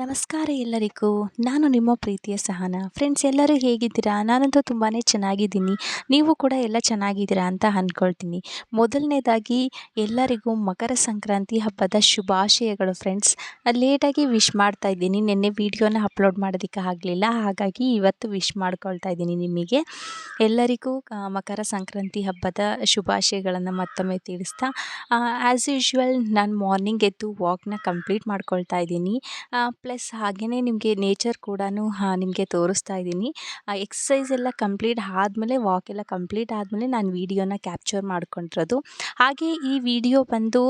ನಮಸ್ಕಾರ ಎಲ್ಲರಿಗೂ. ನಾನು ನಿಮ್ಮ ಪ್ರೀತಿಯ ಸಹನ. ಫ್ರೆಂಡ್ಸ್ ಎಲ್ಲರೂ ಹೇಗಿದ್ದೀರಾ? ನಾನಂತೂ ತುಂಬಾ ಚೆನ್ನಾಗಿದ್ದೀನಿ. ನೀವು ಕೂಡ ಎಲ್ಲ ಚೆನ್ನಾಗಿದ್ದೀರಾ ಅಂತ ಅಂದ್ಕೊಳ್ತೀನಿ ಮೊದಲನೇದಾಗಿ, ಎಲ್ಲರಿಗೂ ಮಕರ ಸಂಕ್ರಾಂತಿ ಹಬ್ಬದ ಶುಭಾಶಯಗಳು ಫ್ರೆಂಡ್ಸ್ ಲೇಟಾಗಿ ವಿಶ್ ಮಾಡ್ತಾ ಇದ್ದೀನಿ. ನಿನ್ನೆ ವೀಡಿಯೋನ ಅಪ್ಲೋಡ್ ಮಾಡೋದಕ್ಕೆ ಆಗಲಿಲ್ಲ. ಹಾಗಾಗಿ ಇವತ್ತು ವಿಶ್ ಮಾಡ್ಕೊಳ್ತಾ ಇದ್ದೀನಿ ನಿಮಗೆ. ಎಲ್ಲರಿಗೂ ಮಕರ ಸಂಕ್ರಾಂತಿ ಹಬ್ಬದ ಶುಭಾಶಯಗಳನ್ನು ಮತ್ತೊಮ್ಮೆ ತಿಳಿಸ್ತಾ. ಆ್ಯಸ್ ಯೂಶ್ವಲ್ ನಾನು ಮಾರ್ನಿಂಗ್ ಎದ್ದು ವಾಕ್ನ ಕಂಪ್ಲೀಟ್ ಮಾಡ್ಕೊಳ್ತಾ ಇದ್ದೀನಿ. ಪ್ಲಸ್ ಹಾಗೆಯೇ ನಿಮಗೆ ನೇಚರ್ ಕೂಡ ನಿಮಗೆ ತೋರಿಸ್ತಾ ಇದ್ದೀನಿ. ಎಕ್ಸಸೈಸ್ ಎಲ್ಲ ಕಂಪ್ಲೀಟ್ ಆದಮೇಲೆ ವಾಕ್ ಎಲ್ಲ ಕಂಪ್ಲೀಟ್ ಆದಮೇಲೆ ನಾನು ವೀಡಿಯೋನ ಕ್ಯಾಪ್ಚರ್ ಮಾಡ್ಕೊಂಡಿರೋದು. ಹಾಗೆ ಈ ವಿಡಿಯೋ ಬಂದು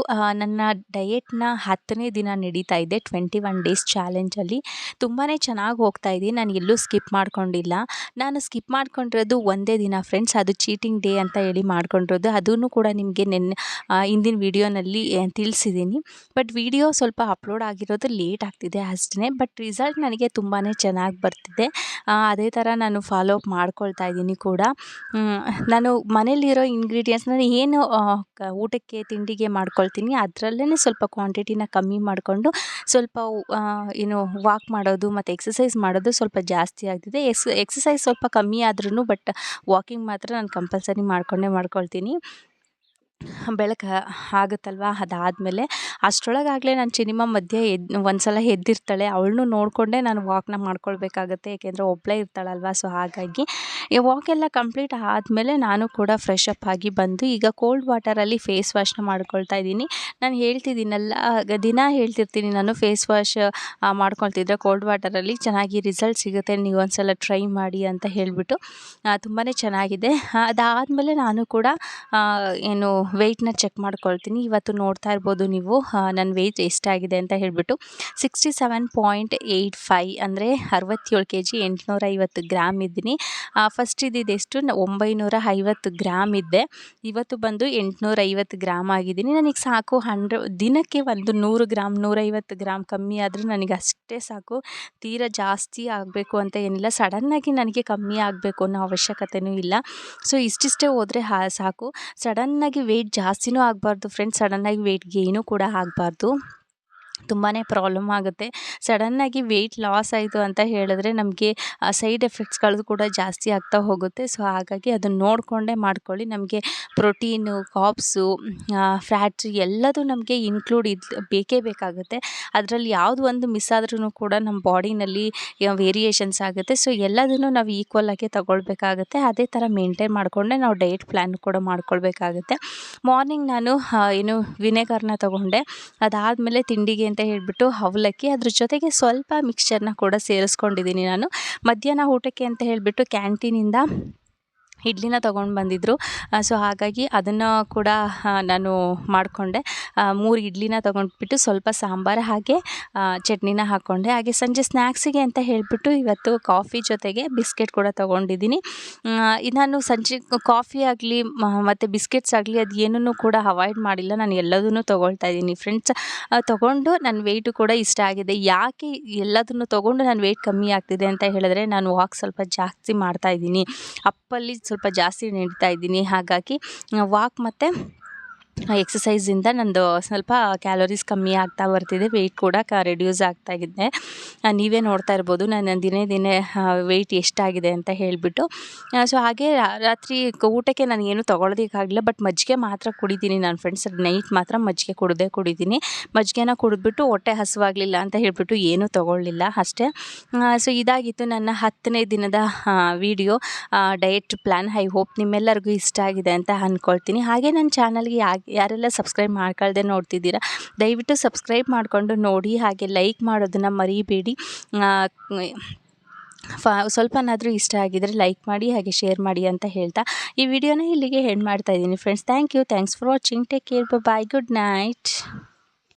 ನನ್ನ ಡಯೆಟ್ನ ಹತ್ತನೇ ದಿನ ನಡೀತಾ ಇದೆ ಟ್ವೆಂಟಿ ಒನ್ ಡೇಸ್ ಚಾಲೆಂಜಲ್ಲಿ ತುಂಬಾ ಚೆನ್ನಾಗಿ ಹೋಗ್ತಾ ಇದ್ದೀನಿ ನಾನು ಎಲ್ಲೂ ಸ್ಕಿಪ್ ಮಾಡ್ಕೊಂಡಿಲ್ಲ. ನಾನು ಸ್ಕಿಪ್ ಮಾಡ್ಕೊಂಡಿರೋದು ಒಂದೇ ದಿನ ಫ್ರೆಂಡ್ಸ್ ಅದು ಚೀಟಿಂಗ್ ಡೇ ಅಂತ ಹೇಳಿ ಮಾಡ್ಕೊಂಡಿರೋದು. ಅದನ್ನು ಕೂಡ ನಿಮಗೆ ನೆನ್ನೆ ಹಿಂದಿನ ವೀಡಿಯೋನಲ್ಲಿ ತಿಳಿಸಿದ್ದೀನಿ. ಬಟ್ ವಿಡಿಯೋ ಸ್ವಲ್ಪ ಅಪ್ಲೋಡ್ ಆಗಿರೋದು ಲೇಟ್ ಆಗ್ತಿದೆ ಅಷ್ಟೇ ಬಟ್ ರಿಸಲ್ಟ್ ನನಗೆ ತುಂಬಾ ಚೆನ್ನಾಗಿ ಬರ್ತಿದೆ. ಅದೇ ಥರ ನಾನು ಫಾಲೋ ಅಪ್ ಮಾಡ್ಕೊಳ್ತಾ ಇದ್ದೀನಿ ಕೂಡ. ನಾನು ಮನೇಲಿರೋ ನಾನು ಏನು ಊಟಕ್ಕೆ, ತಿಂಡಿಗೆ ಮಾಡ್ಕೊಳ್ತೀನಿ ಅದರಲ್ಲೇ ಸ್ವಲ್ಪ ಕ್ವಾಂಟಿಟಿನ ಕಮ್ಮಿ ಮಾಡಿಕೊಂಡು ಸ್ವಲ್ಪ ಏನು ವಾಕ್ ಮಾಡೋದು ಮತ್ತು ಎಕ್ಸಸೈಸ್ ಮಾಡೋದು ಸ್ವಲ್ಪ ಜಾಸ್ತಿ ಆಗ್ತಿದೆ. ಎಕ್ಸ್ ಎಕ್ಸಸೈಸ್ ಸ್ವಲ್ಪ ಕಮ್ಮಿ ಆದ್ರೂ ಬಟ್ ವಾಕಿಂಗ್ ಮಾತ್ರ ನಾನು ಕಂಪಲ್ಸರಿ ಮಾಡಿಕೊಂಡೇ ಮಾಡ್ಕೊಳ್ತೀನಿ. ಬೆಳಕು ಆಗುತ್ತಲ್ವ? ಅದಾದಮೇಲೆ ಅಷ್ಟರೊಳಗಾಗಲೇ ನಾನು ಚಿನಿಮ ಮಧ್ಯೆ ಎದ್ದು ಒಂದು ಸಲ ಎದ್ದಿರ್ತಾಳೆ. ಅವಳನ್ನೂ ನೋಡಿಕೊಂಡೇ ನಾನು ವಾಕ್ನ ಮಾಡ್ಕೊಳ್ಬೇಕಾಗುತ್ತೆ. ಏಕೆಂದರೆ ಒಬ್ಬಳೇ ಇರ್ತಾಳಲ್ವ? ಸೊ ಹಾಗಾಗಿ ಈ ವಾಕ್ ಎಲ್ಲ ಕಂಪ್ಲೀಟ್ ಆದಮೇಲೆ ನಾನು ಕೂಡ ಫ್ರೆಶ್ ಅಪ್ ಆಗಿ ಬಂದು ಈಗ ಕೋಲ್ಡ್ ವಾಟರಲ್ಲಿ ಫೇಸ್ ವಾಶ್ನ ಮಾಡ್ಕೊಳ್ತಾ ಇದ್ದೀನಿ. ನಾನು ಹೇಳ್ತಿದ್ದೀನಲ್ಲ ದಿನ ಹೇಳ್ತಿರ್ತೀನಿ ನಾನು ಫೇಸ್ ವಾಶ್ ಮಾಡ್ಕೊಳ್ತಿದ್ರೆ ಕೋಲ್ಡ್ ವಾಟರಲ್ಲಿ ಚೆನ್ನಾಗಿ ರಿಸಲ್ಟ್ ಸಿಗುತ್ತೆ. ನೀವು ಒಂದು ಸಲ ಟ್ರೈ ಮಾಡಿ ಅಂತ ಹೇಳಿಬಿಟ್ಟು ತುಂಬಾ ಚೆನ್ನಾಗಿದೆ. ಅದಾದಮೇಲೆ ನಾನು ಕೂಡ ಏನು ವೆಯ್ಟ್ನ ಚೆಕ್ ಮಾಡ್ಕೊಳ್ತೀನಿ. ಇವತ್ತು ನೋಡ್ತಾ ಇರ್ಬೋದು ನೀವು ನನ್ನ ವೆಯ್ಟ್ ಎಷ್ಟಾಗಿದೆ ಅಂತ ಹೇಳಿಬಿಟ್ಟು. Sixty seven point eight five ಅಂದರೆ ಅರವತ್ತೇಳು ಕೆ ಜಿ ಎಂಟುನೂರ ಐವತ್ತು ಗ್ರಾಮ್ ಇದ್ದೀನಿ ಫಸ್ಟ್ ಇದ್ದಿದ್ದೆಷ್ಟು ಒಂಬೈನೂರ ಐವತ್ತು ಗ್ರಾಮ್ ಇದ್ದೆ. ಇವತ್ತು ಬಂದು ಎಂಟುನೂರ ಐವತ್ತು ಗ್ರಾಮ್ ಆಗಿದ್ದೀನಿ. ನನಗೆ ಸಾಕು ಹಂಡ್ರೆ, ದಿನಕ್ಕೆ ಒಂದು ನೂರು ಗ್ರಾಮ್ ನೂರೈವತ್ತು ಗ್ರಾಮ್ ಕಮ್ಮಿ ಆದರೂ ನನಗೆ ಅಷ್ಟೇ ಸಾಕು. ತೀರಾ ಜಾಸ್ತಿ ಆಗಬೇಕು ಅಂತ ಏನಿಲ್ಲ. ಸಡನ್ನಾಗಿ ನನಗೆ ಕಮ್ಮಿ ಆಗಬೇಕು ಅನ್ನೋ ಅವಶ್ಯಕತೆಯೂ ಇಲ್ಲ. ಸೊ ಇಷ್ಟಿಷ್ಟೇ ಹೋದರೆ ಸಾಕು. ಸಡನ್ನಾಗಿ ವೆಯ್ಟ್ ಜಾಸ್ತಿನೂ ಆಗಬಾರ್ದು ಫ್ರೆಂಡ್ಸ್ ಸಡನ್ನಾಗಿ ವೆಯ್ಟ್ ಗೇಯ್ನೂ ಕೂಡ ಆಗಬಾರ್ದು. ತುಂಬಾ ಪ್ರಾಬ್ಲಮ್ ಆಗುತ್ತೆ. ಸಡನ್ನಾಗಿ ವೆಯ್ಟ್ ಲಾಸ್ ಆಯಿತು ಅಂತ ಹೇಳಿದ್ರೆ ನಮಗೆ ಸೈಡ್ ಎಫೆಕ್ಟ್ಸ್ಗಳು ಕೂಡ ಜಾಸ್ತಿ ಆಗ್ತಾ ಹೋಗುತ್ತೆ. ಸೊ, ಹಾಗಾಗಿ ಅದನ್ನು ನೋಡಿಕೊಂಡೇ ಮಾಡ್ಕೊಳ್ಳಿ. ನಮಗೆ ಪ್ರೋಟೀನು, ಕಾಪ್ಸು ಫ್ಯಾಟ್ಸು ಎಲ್ಲದೂ ನಮಗೆ ಇನ್ಕ್ಲೂಡ್ ಇದು, ಬೇಕೇ ಬೇಕಾಗುತ್ತೆ. ಅದರಲ್ಲಿ ಯಾವುದು ಒಂದು ಮಿಸ್ ಆದ್ರೂ ಕೂಡ ನಮ್ಮ ಬಾಡಿನಲ್ಲಿ ವೇರಿಯೇಷನ್ಸ್ ಆಗುತ್ತೆ. ಸೊ, ಎಲ್ಲದನ್ನು ನಾವು ಈಕ್ವಲ್ ಆಗಿ ತಗೊಳ್ಬೇಕಾಗುತ್ತೆ. ಅದೇ ಥರ ಮೇಂಟೈನ್ ಮಾಡಿಕೊಂಡೆ ನಾವು ಡಯಟ್ ಪ್ಲ್ಯಾನ್ ಕೂಡ ಮಾಡ್ಕೊಳ್ಬೇಕಾಗುತ್ತೆ. ಮಾರ್ನಿಂಗ್ ನಾನು ಏನು ವಿನೆಗರ್ನ ತೊಗೊಂಡೆ. ಅದಾದಮೇಲೆ ತಿಂಡಿಗೆ ಅಂತ ಹೇಳಿಬಿಟ್ಟು ಅವಲಕ್ಕಿ ಅದ್ರ ಜೊತೆಗೆ ಸ್ವಲ್ಪ ಮಿಕ್ಸ್ಚರ್ನ ಕೂಡ ಸೇರಿಸ್ಕೊಂಡಿದ್ದೀನಿ ನಾನು. ಮಧ್ಯಾಹ್ನ ಊಟಕ್ಕೆ ಅಂತ ಹೇಳಿಬಿಟ್ಟು ಕ್ಯಾಂಟೀನಿಂದ ಇಡ್ಲಿನ ತೊಗೊಂಡು ಬಂದಿದ್ದರು ಸೊ ಹಾಗಾಗಿ ಅದನ್ನು ಕೂಡ ನಾನು ಮಾಡಿಕೊಂಡೆ. ಮೂರು ಇಡ್ಲಿನ ತೊಗೊಂಡ್ಬಿಟ್ಟು ಸ್ವಲ್ಪ ಸಾಂಬಾರು, ಹಾಗೆ ಚಟ್ನಿನ ಹಾಕ್ಕೊಂಡೆ ಹಾಗೆ ಸಂಜೆ ಸ್ನ್ಯಾಕ್ಸಿಗೆ ಅಂತ ಹೇಳಿಬಿಟ್ಟು ಇವತ್ತು ಕಾಫಿ ಜೊತೆಗೆ ಬಿಸ್ಕೆಟ್ ಕೂಡ ತೊಗೊಂಡಿದ್ದೀನಿ. ನಾನು ಸಂಜೆ ಕಾಫಿ ಆಗಲಿ ಮತ್ತು ಬಿಸ್ಕೆಟ್ಸ್ ಆಗಲಿ ಅದು ಏನೂ ಕೂಡ ಅವಾಯ್ಡ್ ಮಾಡಿಲ್ಲ. ನಾನು ಎಲ್ಲದನ್ನು ತೊಗೊಳ್ತಾ ಇದ್ದೀನಿ ಫ್ರೆಂಡ್ಸ್. ತೊಗೊಂಡು ನನ್ನ ವೆಯ್ಟು ಕೂಡ ಇಷ್ಟ ಆಗಿದೆ. ಯಾಕೆ ಎಲ್ಲದನ್ನು ತೊಗೊಂಡು ನಾನು ವೆಯ್ಟ್ ಕಮ್ಮಿ ಆಗ್ತಿದೆ ಅಂತ ಹೇಳಿದ್ರೆ ನಾನು ವಾಕ್ ಸ್ವಲ್ಪ ಜಾಸ್ತಿ ಮಾಡ್ತಾ ಇದ್ದೀನಿ. ಅಪ್ಪಲ್ಲಿ ಸ್ವಲ್ಪ ಜಾಸ್ತಿ ನೀಡ್ತಾ ಇದ್ದೀನಿ. ಹಾಗಾಗಿ ವಾಕ್ ಮತ್ತು ಎಕ್ಸಸೈಸಿಂದ ನಂದು ಸ್ವಲ್ಪ ಕ್ಯಾಲೋರೀಸ್ ಕಮ್ಮಿ ಆಗ್ತಾ ಬರ್ತಿದೆ ವೆಯ್ಟ್ ಕೂಡ ಕ ರೆಡ್ಯೂಸ್ ಆಗ್ತಾಯಿದೆ ನೀವೇ ನೋಡ್ತಾ ಇರ್ಬೋದು ನಾನು ದಿನೇ ದಿನೇ ವೆಯ್ಟ್ ಎಷ್ಟಾಗಿದೆ ಅಂತ ಹೇಳಿಬಿಟ್ಟು. ಸೊ ಹಾಗೆ ರಾತ್ರಿ ಊಟಕ್ಕೆ ನಾನು ಏನು ತೊಗೊಳೋದಕ್ಕಾಗಲಿಲ್ಲ ಬಟ್ ಮಜ್ಜಿಗೆ ಮಾತ್ರ ಕುಡಿದ್ದೀನಿ ನಾನು ಫ್ರೆಂಡ್ಸ್ ನೈಟ್ ಮಾತ್ರ ಮಜ್ಜಿಗೆ ಕುಡಿದೇ ಕುಡಿದ್ದೀನಿ ಮಜ್ಜಿಗೆನ ಕುಡಿದ್ಬಿಟ್ಟು ಹೊಟ್ಟೆ ಹಸುವಾಗಲಿಲ್ಲ ಅಂತ ಹೇಳಿಬಿಟ್ಟು ಏನೂ ತೊಗೊಳ್ಳಿಲ್ಲ ಅಷ್ಟೇ. ಸೊ ಇದಾಗಿತ್ತು ನನ್ನ ಹತ್ತನೇ ದಿನದ video diet plan I hope ನಿಮ್ಮೆಲ್ಲರಿಗೂ ಇಷ್ಟ ಆಗಿದೆ ಅಂತ ಅಂದ್ಕೊಳ್ತೀನಿ ಹಾಗೆ ನನ್ನ ಚಾನಲ್ಗೆ ಯಾಕೆ ಯಾರೆಲ್ಲ ಸಬ್ಸ್ಕ್ರೈಬ್ ಮಾಡ್ಕೊಳ್ದೆ ನೋಡ್ತಿದ್ದೀರಾ, ದಯವಿಟ್ಟು ಸಬ್ಸ್ಕ್ರೈಬ್ ಮಾಡಿಕೊಂಡು ನೋಡಿ, ಹಾಗೆ ಲೈಕ್ ಮಾಡೋದನ್ನು ಮರಿಬೇಡಿ. ಸ್ವಲ್ಪನಾದರೂ ಇಷ್ಟ ಆಗಿದರೆ ಲೈಕ್ ಮಾಡಿ, ಹಾಗೆ ಶೇರ್ ಮಾಡಿ ಅಂತ ಹೇಳ್ತಾ ಈ ವಿಡಿಯೋನ ಇಲ್ಲಿಗೆ ಹೆಣ್ಣು ಮಾಡ್ತಾ ಇದ್ದೀನಿ friends thank you thanks for watching take care bye good night